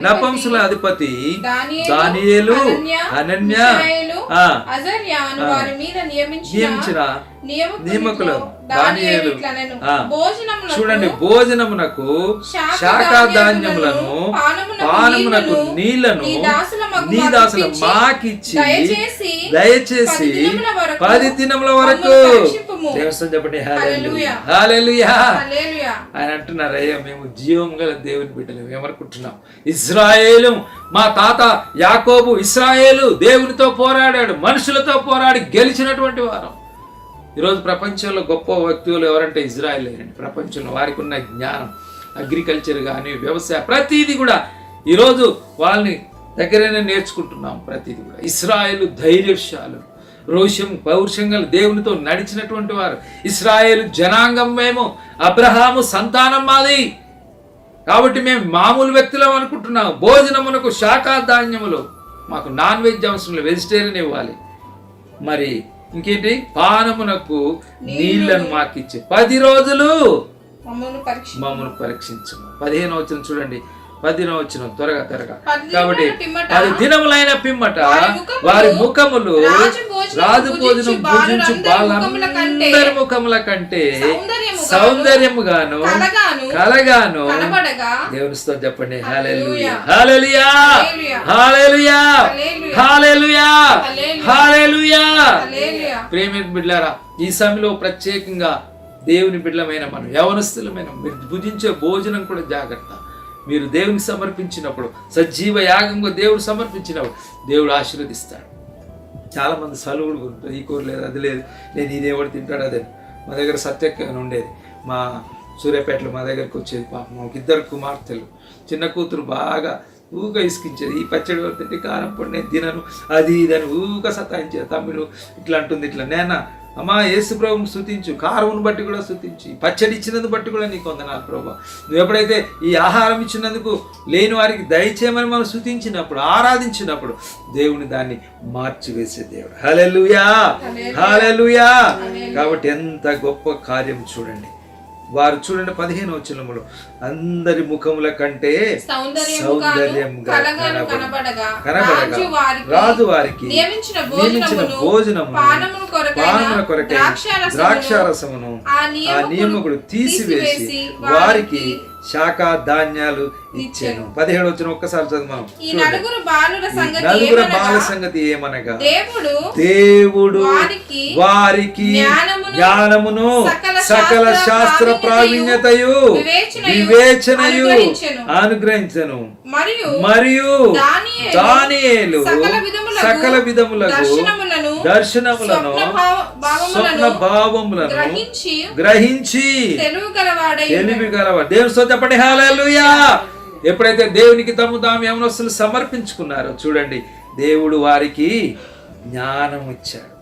నపంసుల అధిపతి దానియేలు, అనన్య నియమించిన నియమకులు దానియేలు చూడండి భోజనమునకు శాఖ ధాన్యములను పానమునకు నీళ్ళను నీ దాసుల మాకిచ్చి దయచేసి దయచేసి పది దినముల వరకు పరీక్షింపుము. దేవస్థానం చెప్పండి. ఆయన అంటున్నారు అయ్యా మేము జీవం గల దేవుని బిడ్డలు ఏమనుకుంటున్నాం ఇస్రాయేలు మా తాత యాకోబు ఇస్రాయేలు దేవునితో పోరాడాడు మనుషులతో పోరాడి గెలిచినటువంటి వారం. ఈరోజు ప్రపంచంలో గొప్ప వ్యక్తులు ఎవరంటే ఇజ్రాయెల్ ప్రపంచంలో వారికి ఉన్న జ్ఞానం అగ్రికల్చర్ కానీ వ్యవసాయ ప్రతిదీ కూడా ఈరోజు వాళ్ళని దగ్గరనే నేర్చుకుంటున్నాం ప్రతిదీ కూడా. ఇస్రాయేలు ధైర్యశాలు. రోషం పౌరుషంగా దేవునితో నడిచినటువంటి వారు. ఇస్రాయేలు జనాంగం మేము అబ్రహాము సంతానం మాది. కాబట్టి మేము మామూలు వ్యక్తులం అనుకుంటున్నాం భోజనమునకు శాఖా ధాన్యములు మాకు నాన్ వెజ్ లేదు వెజిటేరియన్ ఇవ్వాలి. మరి ఇంకేంటి? పానమునకు నీళ్ళను మాకిచ్చి. పది రోజులు మమ్మల్ని పరీక్ష మమ్మల్ని పరీక్షించము పదిహేను వచ్చిన చూడండి. పదిహేను వచ్చిన త్వరగా త్వరగా కాబట్టి పది దినములైన పిమ్మట వారి ముఖములు రాజు భోజనం భుజించు బాలురందరి ముఖముల కంటే సౌందర్యముగాను, కలగాను, దేవునితో చెప్పండి. Hallelujah hallelujah. Hallelujah hallelujah. Hallelujah. ప్రేమ బిడ్డారా ఈ సమయంలో ప్రత్యేకంగా దేవుని బిడ్డలమైన మనం యవనస్తులమైన భుజించే భోజనం కూడా జాగ్రత్త మీరు దేవునికి సమర్పించినప్పుడు సజీవ యాగంగా దేవుడు సమర్పించినప్పుడు దేవుడు ఆశీర్వదిస్తాడు. చాలామంది సలువులు కొనుక్కుంటారు ఈ కూర లేదు అది లేదు నేను ఇది ఎవడు తింటాడు అదే మా దగ్గర సత్యక్క అని ఉండేది. మా సూర్యాపేటలో మా దగ్గరకు వచ్చేది పాపం మాకు ఇద్దరు కుమార్తెలు. చిన్న కూతురు బాగా ఊక ఇసుకించేది ఈ పచ్చడి ఎవరు తింటే కారం పొడి నేను తినను అది ఇది అని ఊక సతాయించేది. తమ్ముడు ఇట్లా అంటుంది ఇట్లా. నేనా? అమ్మా యేసు ప్రభుని స్థుతించు కారమును బట్టి కూడా స్థుతించు పచ్చడి ఇచ్చినందుకు బట్టి కూడా నీకు వందనాలు ప్రభా. నువ్వు ఎప్పుడైతే ఈ ఆహారం ఇచ్చినందుకు లేని వారికి దయచేయమని మనం స్థుతించినప్పుడు ఆరాధించినప్పుడు దేవుని దాన్ని మార్చివేసే దేవుడు. హల్లెలూయా! హల్లెలూయా! కాబట్టి ఎంత గొప్ప కార్యం చూడండి. వారు చూడండి పదిహేను వచనములు. అందరి ముఖముల కంటే సౌందర్యంగా కనబడగా, రాజు వారికి నియమించిన నియమించిన పానముల కొరకై ద్రాక్షారసమును, ఆ నియమకుడు తీసివేసి వారికి శాఖా ధాన్యాలు ఇచ్చాను. పదిహేడు వచ్చిన ఒక్కసారి చదువు ఈ నలుగురు సంగతి నలుగురు బాల సంగతి ఏమనగా? దేవుడు దేవుడు వారికి జ్ఞానమును, సకల శాస్త్ర ప్రావీణ్యతయు వివేచనయు అనుగ్రహించెను. మరియు మరియు దానియేలు సకల విధములకు దర్శనములను స్వప్న భావ- భావములను గ్రహించి గలవాడై తెలివి గలవ దేవుని తో చెప్పండి. హల్లెలూయా. ఎప్పుడైతే దేవునికి తమ్ము తాము యవనస్తులు సమర్పించుకున్నారో చూడండి దేవుడు వారికి జ్ఞానం ఇచ్చాడు.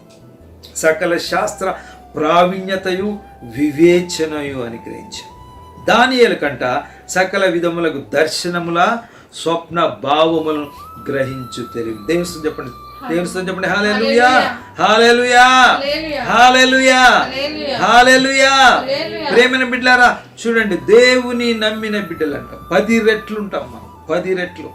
సకల శాస్త్ర ప్రావీణ్యతయు వివేచనయు అని గ్రహించాడు దానియేలు కంట సకల విధములకు దర్శనముల స్వప్న భావములను గ్రహించు తెలివి. దేవుని చెప్పండి. దేవుని చెప్పండి. Hallelujah. Hallelujah. Hallelujah. Hallelujah. Hallelujah. Hallelujah. Hallelujah. ప్రేమైన బిడ్డలారా చూడండి దేవుని నమ్మిన బిడ్డలు అంట పది రెట్లు ఉంటాం మనం. పది రెట్లు.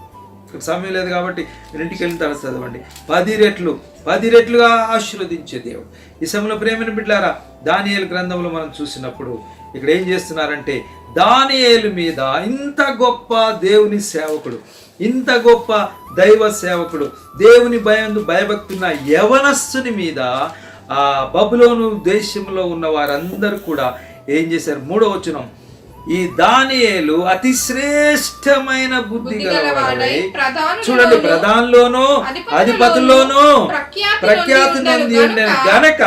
ఇక్కడ సమయం లేదు కాబట్టి మీరు ఇంటికి వెళ్ళిన తర్వాత చదవండి. పది రెట్లు. పది రెట్లుగా ఆశీర్వదించే దేవుడు. ఈ సమయంలో ప్రేమైన బిడ్డలారా దానియేలు గ్రంథంలో మనం చూసినప్పుడు ఇక్కడ ఏం చేస్తున్నారంటే దానియేలు మీద ఇంత గొప్ప దేవుని సేవకుడు ఇంత గొప్ప దైవ సేవకుడు దేవుని భయం భయభక్తున్న యవనస్సుని మీద ఆ బబులోను దేశంలో ఉన్న వారందరూ కూడా ఏం చేశారు? మూడో వచనం ఈ దానియేలు అతి శ్రేష్టమైన బుద్ధి గలవాడై చూడండి ప్రధానంలోను అధిపతులలోను, అధిపతుల్లోను ప్రఖ్యాతి నొంది ఉండెను గనుక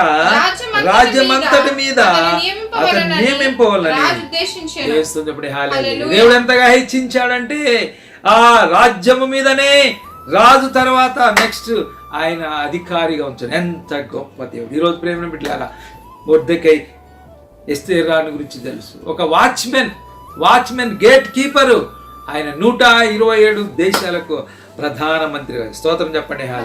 రాజ్యమంతటి మీద అతను నియమింపవాలని. దేవుడు ఎంతగా హెచ్చించాడంటే ఆ రాజ్యము మీదనే రాజు తర్వాత నెక్స్ట్ ఆయన అధికారిగా ఉంచాడు. ఎంత గొప్ప దేవుడు. ఈరోజు ప్రేమ బిడ్డలారా మొద్దకై ఎస్తేరాని గురించి తెలుసు. ఒక వాచ్మెన్ వాచ్మెన్ గేట్ కీపరు. ఆయన నూట ఇరవై ఏడు దేశాలకు ప్రధానమంత్రిగా స్తోత్రం చెప్పండి హాల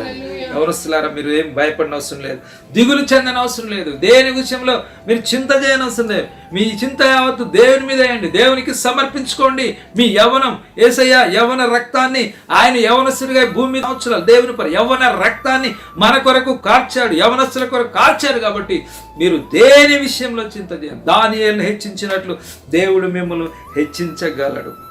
ఎవరుస్తున్నారా మీరు ఏం భయపడిన అవసరం లేదు. దిగులు చెందని అవసరం లేదు. దేని విషయంలో? మీరు చింత చేయని అవసరం లేదు. మీ చింత యావత్తు దేవుని మీద వేయండి. దేవునికి సమర్పించుకోండి. మీ యవనం ఏసయ్య యవన రక్తాన్ని ఆయన యవనస్తుడిగా భూమి మీద సంవత్సరాలు దేవుని పరి యవన రక్తాన్ని మన కొరకు కార్చాడు. యవనస్తుల కొరకు కార్చాడు కాబట్టి మీరు దేని విషయంలో చింత చేయండి? దాని హెచ్చించినట్లు దేవుడు మిమ్మల్ని హెచ్చించగలడు.